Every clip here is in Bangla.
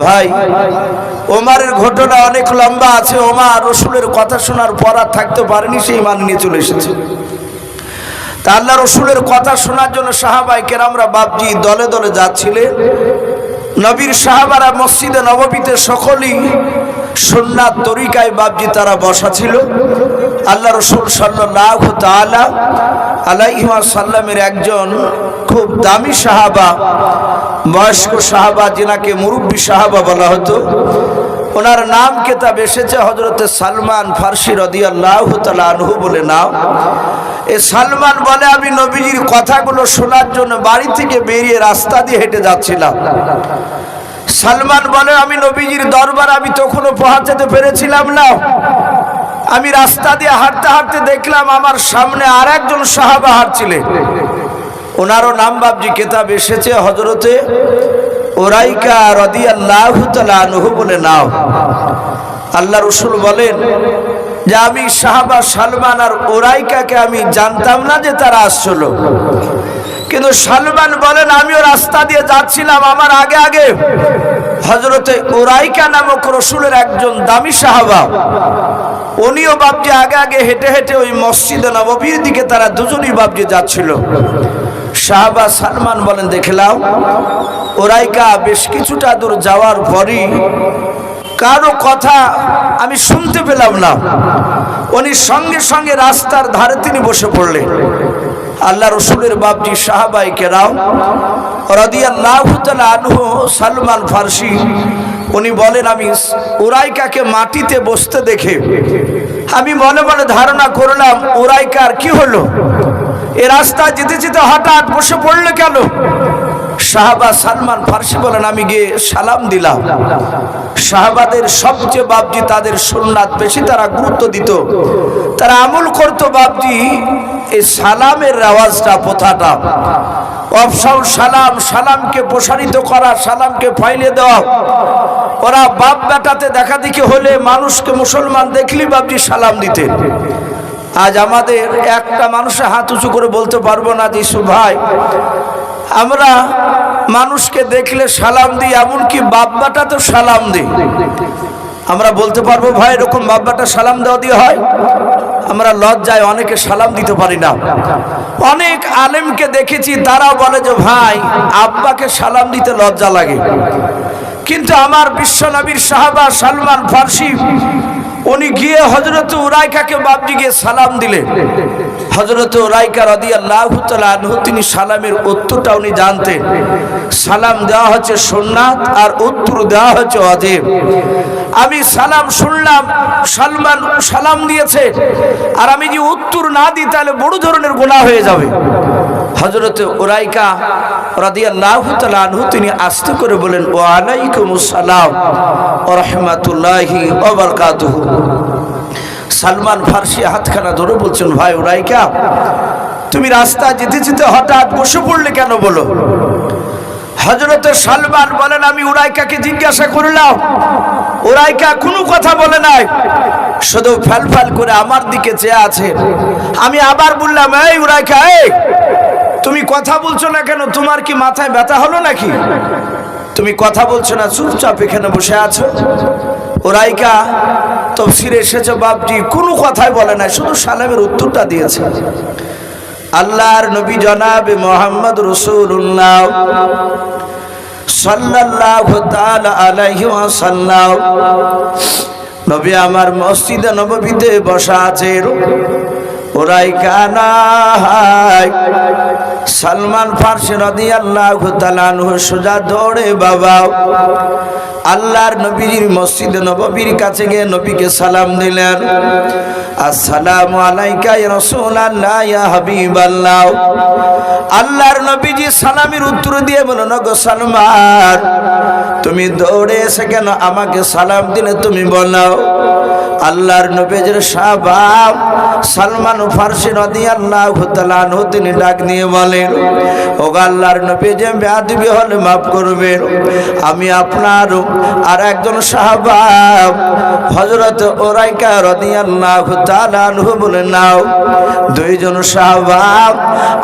ভাই, ওমারের ঘটনা অনেক লম্বা আছে, ওমার রসুলের কথা শোনার পর আর থাকতে পারেনি সেই মান নিয়ে চলে এসেছে। তা আল্লাহ রসুলের কথা শোনার জন্য সাহাবাই কেরামরা বাপজি দলে দলে যাচ্ছিলেন নবীর সাহাবারা মসজিদে নববীতে সকলেই সুন্নাত তরিকায় বাপজি তারা বসা ছিল। আল্লাহ রসুল সাল্লাহ তালা আলাইহিমা সাল্লামের একজন খুব দামি সাহাবা বয়স্ক সাহাবা, যেনাকে মুরব্বী সাহাবা বলা হতো, ওনার নাম কেতাব এসেছে হজরতে সালমান ফার্সি রদিয়াল্লাহ আনহু বলে নাও। এ সালমান বলে, আমি নবীজির কথাগুলো শোনার জন্য বাড়ি থেকে বেরিয়ে রাস্তা দিয়ে হেঁটে যাচ্ছিলাম। সালমান বলে, আমি নবীজির দরবার আমি তখনও পৌঁছাতে পেরেছিলাম না। আমি রাস্তা দিয়ে হাঁটতে হাঁটতে দেখলাম আমার সামনে আর একজন সাহাবা হাঁটছিলেন। ওনারও নাম বাবজি কেতাব এসেছে হজরতে ওরাইকা রদি আল্লাহ আনহু বলে নাও। আল্লাহ রসুল বলেন যে আমি সাহাবা সালমান আর ওরাইকাকে আমি জানতাম না যে তারা আসছিল। কিন্তু সালমান বলেন, আমিও রাস্তা দিয়ে যাচ্ছিলাম আমার আগে আগে। হজরতে ওরাইকা নামক রসুলের একজন দামি সাহাবা, উনিও বাপজি আগে আগে হেঁটে হেঁটে ওই মসজিদে নববীর দিকে তারা দুজনই বাপজি যাচ্ছিল। সাহাবা সালমান বলেন দেখলাম ওরাইকা বেশ কিছুটা দূর যাওয়ার পরই কারও কথা আমি শুনতে পেলাম না। উনি সঙ্গে সঙ্গে রাস্তার ধারে তিনি বসে পড়লেন। আল্লাহ রসুলের বাপজি সাহাবাই কেরাও আনহু, সালমান ফার্সি, উনি বলেন, আমি উরাইকাকে মাটিতে বসতে দেখে, আমি মনে মনে ধারণা করলাম, উরাইকার কি হলো? এ রাস্তা যেতে যেতে হঠাৎ বসে পড়ল কেন? সাহাবা সালমান ফার্সি বলেন, আমি গিয়ে সালাম দিলাম। সাহাবাদের সবচেয়ে বাবজি তাদের সোননাথ বেশি তারা গুরুত্ব দিত। তারা আমল করত বাবজি এই সালামের রেওয়াজটা, প্রথাটা। অফসাউ সালাম, সালামকে প্রসারিত করা, সালামকে ফাইলে দেওয়া। ওরা বাপ বেটাতে দেখা দেখি হলে মানুষকে মুসলমান দেখলি বাবজি সালাম দিতেন। আজ আমাদের একটা মানুষের হাত উঁচু করে বলতে পারব না যে ইসু ভাই, আমরা মানুষকে দেখলে সালাম দিই, এমনকি বাব্বাটা তো সালাম দিই আমরা বলতে পারব, ভাই, এরকম বাব্বাটা সালাম দেওয়া দিয়ে হয়? আমরা লজ্জায় অনেকে সালাম দিতে পারি না। অনেক আলেমকে দেখেছি, তারাও বলে যে, ভাই, আব্বাকে সালাম দিতে লজ্জা লাগে। কিন্তু আমার বিশ্বনবীর সাহাবা সালমান ফার্সি উনি গিয়ে হজরত উরাইকাকে বাপজি গিয়ে সালাম দিলেন। হজরত উরাইকা রদি আল্লাহ আনহু, তিনি সালামের উত্তরটা উনি জানতেন। সালাম দেওয়া হচ্ছে সোননাথ আর উত্তর দেওয়া হচ্ছে অজেব। আমি সালাম শুনলাম, সালমান সালাম দিয়েছে, আর আমি যে উত্তর না দিই, তাহলে বড় ধরনের গোনা হয়ে যাবে। হজরত ওরাইকা রাদিয়াল্লাহু তাআলা আনহু তিনি আস্তে করে বলেন ওয়া আলাইকুমুস সালাম ওয়া রাহমাতুল্লাহি ওয়া বারাকাতুহু। সালমান ফার্সি হাতখানা ধরে বলছেন, ভাই ওরাইকা তুমি রাস্তা যেতে যেতে হঠাৎ বসে পড়লে কেন বলো? হজরতে সালমান বলেন, আমি উরাইকাকে জিজ্ঞাসা করলাম, উরাইকা কোনো কথা বলে নাই, শুধু ফ্যাল ফ্যাল করে আমার দিকে চেয়ে আছে। আমি আবার বললাম, এই উরাইকা, এই কথা বলছো না কেন? তোমার কি মাথায় ব্যথা হলো নাকি? তুমি কথা বলছো না, চুপচাপ এখানে বসে আছো। ওরাইকা, তফসিরে এসেছে বাপটি কোনো কথাই বলে না শুধু সালামের উত্তরটা দিয়েছে। আল্লাহর নবী জনাবে মোহাম্মদ রসুল্লাহ ওয়াসাল্লাম। নবী আমার মসজিদে নববীতে বসা আছেন ওরাই কানাই সালমান ফার্সি তাআলা আনহু সোজা দৌড়ে, বাবা। আল্লাহর নবীর মসজিদে নববীর কাছে গিয়ে নবীকে সালাম দিলেন। আসসালামু আলাইকা ইয়া রাসূলুল্লাহ, ইয়া হাবিবাল্লাহ। আল্লাহর নবীজি সালামের উত্তর দিয়ে বলেন গো সালমান, তুমি দৌড়ে এসে কেন আমাকে সালাম দিলে তুমি বলো? আল্লাহর নবীজের সাহাবাব সালমান ফার্সি তাআলা আনহু তিনি ডাক নিয়ে বলেন ও আল্লাহর নবী, যে বেয়াদবি হলে মাফ করবেন আমি আপনার আর একজন সাহাবা হজরত ওরাইকা রদিয়াল্লাহু তাআলা আনহু বলে, নাও, দুইজন সাহাবা,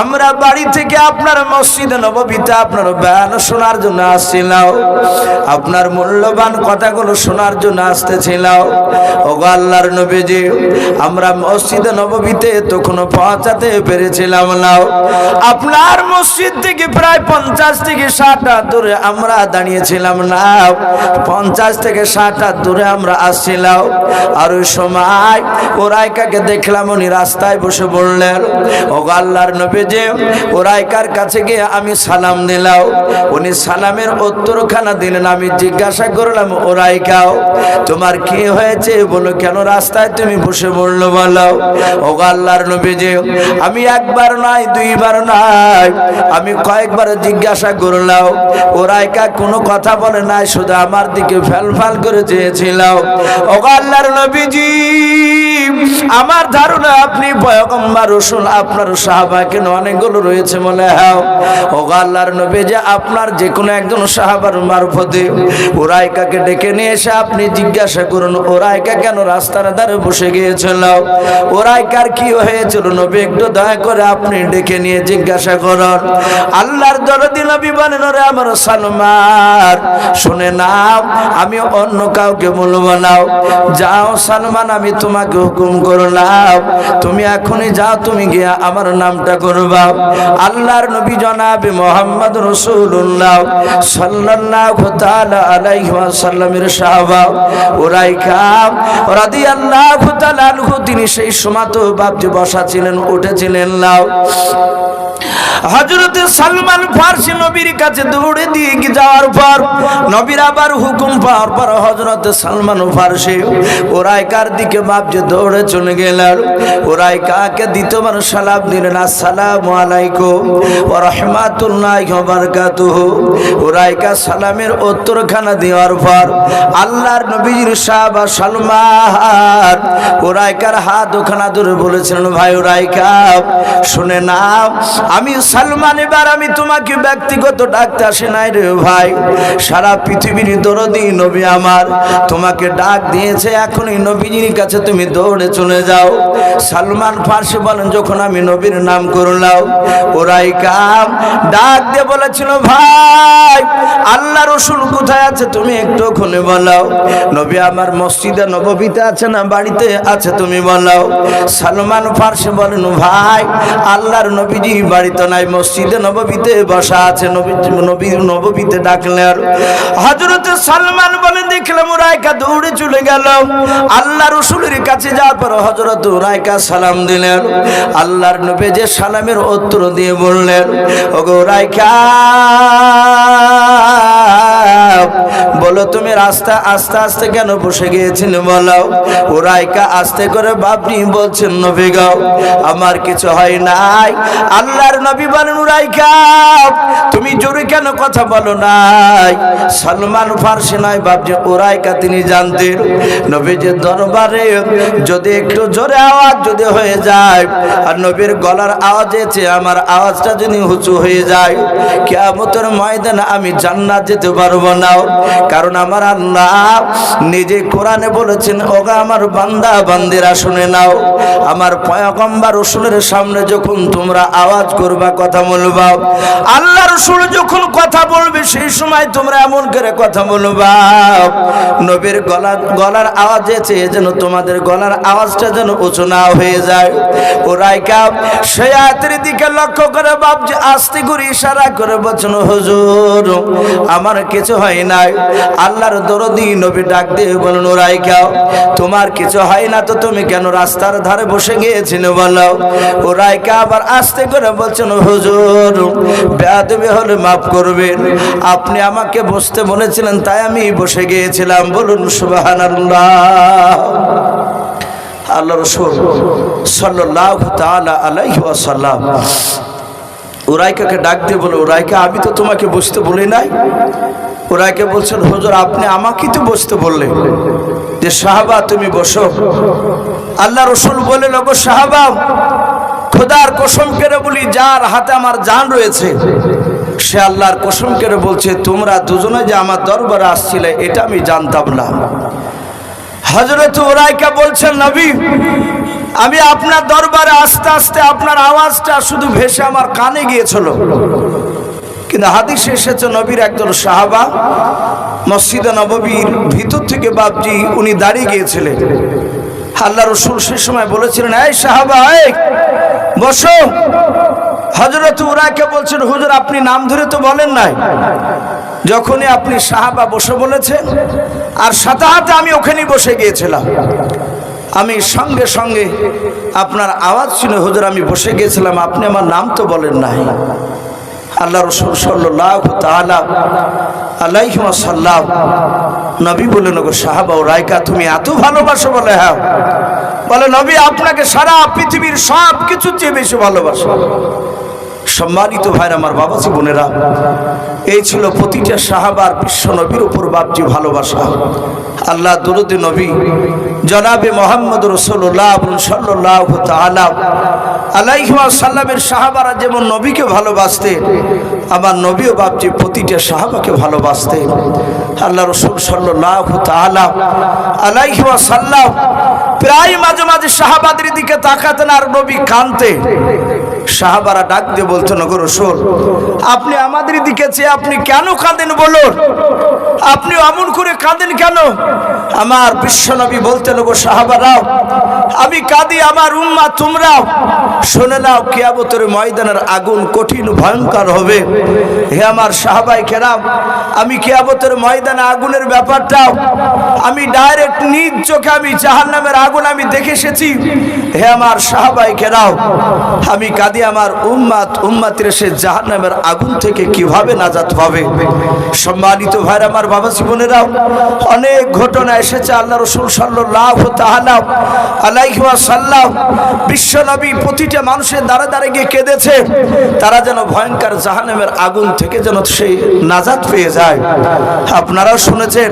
আমরা বাড়ি থেকে আপনার মসজিদে নববীতে আপনার বয়ান শোনার জন্য আসছিলাম। আপনার মূল্যবান কথাগুলো শোনার জন্য আসতেছিলাম। ও আল্লাহর নবীজি, আমরা মসজিদে নববীতে তখনও পৌঁছাতে পেরেছিলাম না। আপনার মসজিদ থেকে প্রায় পঞ্চাশ থেকে ষাট হাত দূরে আমরা দাঁড়িয়েছিলাম না। পঞ্চাশ থেকে ষাট হাত দূরে আমরা আসছিলাম। আর ওই সময় ওরাইকাকে দেখলাম, উনি রাস্তায় বসে বললেন ও আল্লাহর নবীজি, ওরাইকার কাছে গিয়ে আমি সালাম দিলাম। উনি সালামের উত্তরখানা দিলেন। আমি জিজ্ঞাসা করলাম, ওরাইকাও, তোমার কি হয়েছে? বলো কেন রাস্তায় তুমি বসে বলল বলো। ও আল্লাহর নবীজি, আমি একবার নয়, দুইবার নয় আমি কয়েকবার জিজ্ঞাসা করলাম ওরাইকা কোনো কথা বলে নাই, শুধু আমার দিকে ফেল ফাল করে চেয়েছিল ও আল্লাহর নবীজি, আমার ধারণা আপনি পয়গম্বর রসুল, আপনার সাহাবা কেন অনেকগুলো রয়েছে মনে হ্যাঁ ও আল্লাহর নবী যে আপনার যে কোনো একজন সাহাবার মারফতে ওরাইকাকে ডেকে নিয়ে এসে আপনি জিজ্ঞাসা করুন ওরাইকা কেন রাস্তার ধারে বসে গিয়েছিল? ওরাইকার কি হয়েছিল? নবী একটু দয়া করে আপনি ডেকে নিয়ে জিজ্ঞাসা করুন। আল্লাহর দরদি নবী বলেন, ওরে আমার সালমান, শুনে নাও, আমি অন্য কাউকে বলব নাও যাও সালমান, আমি তোমাকে হুকুম করলাম তুমি এখনই যাও, তুমি গিয়া আমার নামটা করবা। আল্লাহর নবী জনাবে মোহাম্মদ রসুল্লাহ সাল্লাল্লাহু তাআলা আলাইহি ওয়াসাল্লামের সাহাবা ওরাইকা রাদিয়াল্লাহু তাআলা আনহু, তিনি সেই সময় তো বাপজি বসা ছিলেন, উঠেছিলেন লাও হজরত সালমান ফার্সি নবীর কাছে দৌড়ে দিয়ে যাওয়ার পর, নবীর আবার হুকুম পাওয়ার পর হজরত সালমান ফার্সি, ওরাই কার দিকে বাপজে দৌড়ে চলে গেলেন ওরাই কাকে দ্বিতীয়বার সালাম দিলেন আসসালামু আলাইকুম ও রহমাতুল্লাহ বারকাতুহু। ওরাই কা সালামের উত্তরখানা দেওয়ার পর, আল্লাহর নবীর সাহাবা সালমান ওরাইকার হাত ওখানা ধরে বলেছিলেন, ভাই ওরাইকা শুনে না আমি সালমান এবার আমি তোমাকে ব্যক্তিগত ডাকতে আসে নাই রে ভাই। সারা পৃথিবীর দরদি নবী আমার, তোমাকে ডাক দিয়েছে এখন এই নবীজির কাছে তুমি দৌড়ে চলে যাও। সালমান ফার্সি বলেন, যখন আমি নবীর নাম করলাম, ওরাই কাম। ডাক দিয়ে বলেছিল, ভাই, আল্লাহ রসুল কোথায় আছে তুমি একটু ওখানে বলাও। নবী আমার মসজিদে নববীতে আছে না, বাড়িতে আছে তুমি বলাও। সালমান ফার্সি বলেন, ভাই, আল্লাহর নবীজি বাড়িতে নাই, মসজিদে নববীতে বসা আছে নবী নবী নববীতে ডাকলেন হজরত সালমান বলে দেখলাম রায়কা দৌড়ে চলে গেল। আল্লাহ রসুলের কাছে যাওয়ার পর হজরত রায়কা সালাম দিলেন। আল্লাহর নবী যে সালামের উত্তর দিয়ে বললেন, ওগো রায়কা বলো তুমি রাস্তা আস্তে আস্তে কেন বসে গিয়েছিল বলো ও রায়কা আস্তে করে বাপনি বলছেন, নবী গাও আমার কিছু হয় নাই। আল্লাহর নবী বলেন রাইকা তুমি জোরে কেন কথা বলো নাই? সালমান ফার্সি নয় বাপজি ওরাইকা তিনি জানতেন, নবীজির দরবারে যদি একটু জোরে আওয়াজ যদি হয়ে যায়, আর নবীর গলার আওয়াজ এসে আমার আওয়াজটা যদি উঁচু হয়ে যায় কেমতের ময়দানে আমি জান্নাত যেতে পারব না। কারণ আমার আল্লাহ নিজে কোরআনে বলেছেন, ওগা আমার বান্দা, বান্দিরা, শুনে নাও। আমার পয়গম্বর রসুলের সামনে যখন তোমরা আওয়াজ করবা, কথা বলবা, আল্লাহ রসুল যখন কথা বলবে, সেই সময় তোমরা এমন করে কথা বলবা। নবীর গলা, গলার আওয়াজ এসে যেন তোমাদের গলার আওয়াজটা যেন উঁচু না হয়ে যায়। ও রাইকা সে আয়াতের দিকে লক্ষ্য করে বাপ যে আস্তে করে ইশারা করে বলছেন, হুজুর, আমার কিছু হয় নাই। আল্লাহর দরদি নবী ডাক দিয়ে বলেন ও রাইকা তোমার কিছু হয় না তো তুমি কেন রাস্তার ধারে বসে গিয়েছিলে বলো? ও রাইকা আবার আস্তে করে বলছেন, হুজুর, বেয়াদবি হলে মাফ করবেন। আপনি আমাকে বসতে বলেছিলেন, তাই আমি বসে গিয়েছিলাম। বলুন, সুবহানাল্লাহ। আল্লাহ রসুল সাল্লাল্লাহু তাআলা আলাইহি ওয়াসাল্লাম উরাইকাকে ডাক দিয়ে বলে উরাইকা, আমি তো তোমাকে বসতে বলি নাই। উরাইকে বলছেন, হজর, আপনি আমাকেই তো বসতে বললেন যে, সাহাবা, তুমি বসো। আল্লাহ রসুল বলে লগো সাহাবা, খোদার কসম কেড়ে বলি, যার হাতে আমার জান রয়েছে, সে আল্লাহর কসম কেড়ে বলছে, তোমরা দুজনে যে আমার দরবারে আসছিলে, এটা আমি জানতাম না। হজরত ওরাইকা বলছেন, নবী, আমি আপনার দরবারে আস্তে আস্তে আপনার আওয়াজটা শুধু ভেসে আমার কানে গিয়েছিল। কিন্তু হাদিসে এসেছে নবীর একজন সাহাবা, মসজিদে নববীর ভিতর থেকে বাপজি উনি দাঁড়িয়ে গিয়েছিলেন। আল্লাহ রসুল সে সময় বলেছিলেন, এই সাহাবা, এই, বসো। হজরত উরাকে বলছেন, হুজুর, আপনি নাম ধরে তো বলেন নাই। যখনই আপনি সাহাবা বসে বলেছেন, আর সাথে হাতে আমি ওখানেই বসে গিয়েছিলাম। আমি সঙ্গে সঙ্গে আপনার আওয়াজ শুনে, হুজুর, আমি বসে গিয়েছিলাম, আপনি আমার নাম তো বলেন নাই। আল্লাহ রসুল সাল্লাহ তালা আলাইহিমা সাল্লাম নবী বললেন গো সাহাবা ও রায়কা, তুমি এত ভালোবাসো বলে হ্যাঁ। বলে, নবী, আপনাকে সারা পৃথিবীর সব কিছু চেয়ে বেশি ভালোবাসো। সম্মানিত ভাইর, আমার বাবাজি বোনেরা, এই ছিল প্রতিটা সাহাবার বিশ্ব নবীর উপর বাপজি ভালোবাসা। আল্লাহ দরুদ নবী জনাবে মোহাম্মদ রসোল্লাহ সাল্লাহ সাল্লামের সাহাবারা যেমন নবীকে ভালোবাসতেন, আমার নবীও বাপজি প্রতিটা সাহাবাকে ভালোবাসতেন। আল্লাহ রসুল সাল্লাহ তালা আলাইহিমা সাল্লাম প্রায় মাঝে মাঝে সাহাবাদের দিকে তাকাতেন আর নবী কানতে সাহাবারা ডাক দিয়ে বলতো, নগর রসুল, আপনি আমাদের দিকে চেয়ে আপনি কেন কাঁদেন বলুন? আপনি অমন করে কাঁদেন কেন? আমার বিশ্বনবী বলতে গো সাহাবারাও আমি কাঁদি আমার উম্মা তোমরাও শুনে নাও কিয়াবতের ময়দানের আগুন কঠিন, ভয়ঙ্কর হবে। হে আমার সাহাবাই কেরাম, আমি কিয়াবতের ময়দানে আগুনের ব্যাপারটাও আমি ডাইরেক্ট নিজ চোখে আমি জাহান্নামের আগুন আমি দেখে এসেছি। হে আমার সাহাবাই কেরাও আমি কাঁদি আমার উম্মাত, উম্মাতির সে জাহান্নামের আগুন থেকে কীভাবে নাজাত পাবে সম্মানিত ভাইর আমার বাবা জীবনেরাও অনেক ঘটনা এসেছে, আল্লাহ রসুল সাল্লাহ তাহালাম আলাইহি সাল্লাম বিশ্ব নবী প্রতিটা মানুষের দ্বারা দ্বারে গিয়ে কেঁদেছে। তারা যেন ভয়ঙ্কর জাহান্নামের আগুন থেকে যেন সেই নাজাত পেয়ে যায়। আপনারাও শুনেছেন,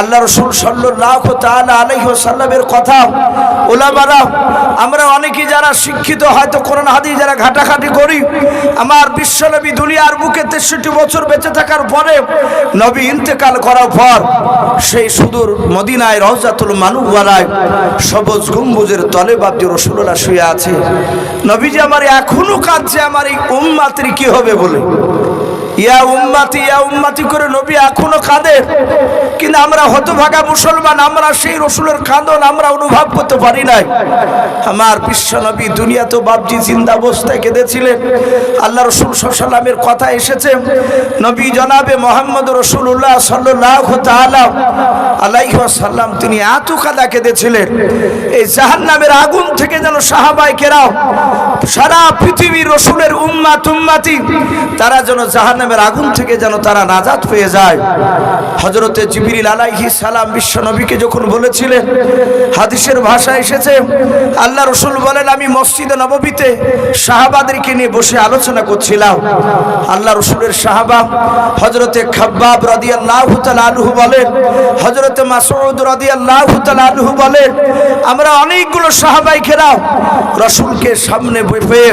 আল্লাহ রসুল সাল্লাহ তাআলা আলাইহি সাল্লামের কথা। ওলামারা, আমরা অনেকে যারা শিক্ষিত, হয়তো কোরআন, হাদিস যারা ঘাটাঘাটি করি, আমার বিশ্বনবী দুনিয়ার বুকে তেষট্টি বছর বেঁচে থাকার পরে নবী ইন্তেকাল করার পর সেই সুদূর মদিনায় রহজাতুল মানুবালায় সবুজ গম্বুজের তলে বাদ্য রসুল্লাহ শুয়ে আছে। নবীজি আমার এখনও কাঁদছে, আমার এই উম্মাতের কি হবে বলে? ইয়া উম্মাতি ইয়া উম্মাতি করে নবী এখনও কাঁদে। কিন্তু আমরা হতভাগা মুসলমান, আমরা সেই রসুলের কাঁদন আমরা অনুভব করতে পারি নাই। আমার বিশ্ব নবী দুনিয়া তো বাবজি জিন্দা অবস্থায় কেঁদেছিলেন। আল্লাহ রসুল সাল্লামের কথা এসেছে। নবী জনাবে মোহাম্মদ রসুল্লাহ সাল্লাহ তালাম আলাইহ সাল্লাম তিনি এত কাদা কেঁদেছিলেন। এই জাহান্নামের আগুন থেকে যেন সাহাবাই কেরাও সারা পৃথিবীর রসুলের উম্মা তুম্মাতি তারা যেন জাহান্নামের আগুন থেকে যেন তারা নাজাত পেয়ে যায়। হজরতে জিবিরিল আলাইহি সালাম বিশ্ব নবীকে যখন বলেছিলেন, হাদিসের ভাষা এসেছে, আল্লাহ রসুল বলেন, আমি মসজিদে নববীতে সাহাবাদেরকে নিয়ে বসে আলোচনা করছিলাম। আল্লাহ রসুলের সাহাবা হজরতে খাব্বাব রাদি আল্লাহ আলহু বলেন হজরতে মাসুদ রাদি আল্লাহ আলহু বলেন, আমরা অনেকগুলো সাহাবাই খেরাও রসুলকে সামনে পেয়ে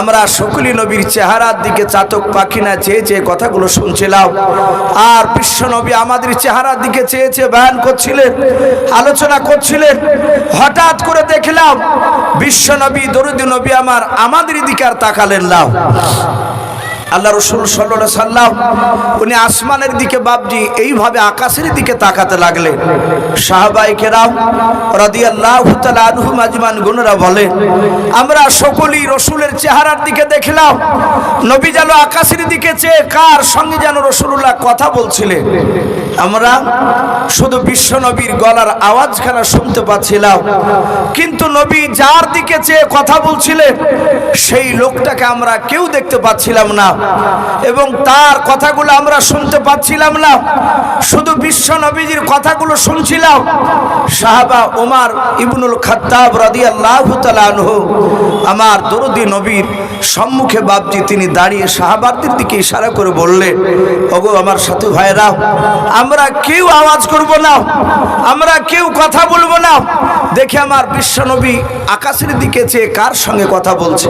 আমরা সকলি নবীর চেহারার দিকে চাতক পাখি না চেয়ে চেয়ে কথাগুলো শুনছিলাম। আর বিশ্বনবী আমাদের চেহারার দিকে চেয়ে চেয়ে বয়ান করছিলেন, আলোচনা করছিলেন। হঠাৎ করে দেখলাম বিশ্বনবী দরুদ নবী আমার, আমাদের দিকে আর তাকালেন না। আল্লাহ রসুল সাল্লাহ সাল্লাম উনি আসমানের দিকে বাবজি এইভাবে আকাশের দিকে তাকাতে লাগলেন। সাহাবাই কেরাম রাদি আল্লাহ আনহু মাজমান গুণরা বলে, আমরা সকলেই রসুলের চেহারার দিকে দেখলাম। নবী যেন আকাশের দিকে চেয়ে কার সঙ্গে যেন রসুল্লাহ কথা বলছিলেন? আমরা শুধু বিশ্ব নবীর গলার আওয়াজখানা শুনতে পাচ্ছিলাম, কিন্তু নবী যার দিকে চেয়ে কথা বলছিলেন, সেই লোকটাকে আমরা কেউ দেখতে পাচ্ছিলাম না। এবং তার কথাগুলো আমরা শুনতে পাচ্ছিলাম না। শুধু বিশ্ব নবীজির কথাগুলো শুনছিলাম। সাহাবা ওমার ইবনুল খাত্তাব রাদিয়াল্লাহু আমার দরদি নবীর সম্মুখে বাপজি তিনি দাঁড়িয়ে সাহাবাদের দিকে ইশারা করে বললেন, ওগো আমার সাথে ভাইরা আমরা কেউ আওয়াজ করব না। আমরা কেউ কথা বলব না। দেখে আমার বিশ্বনবী আকাশের দিকে চেয়ে কার সঙ্গে কথা বলছে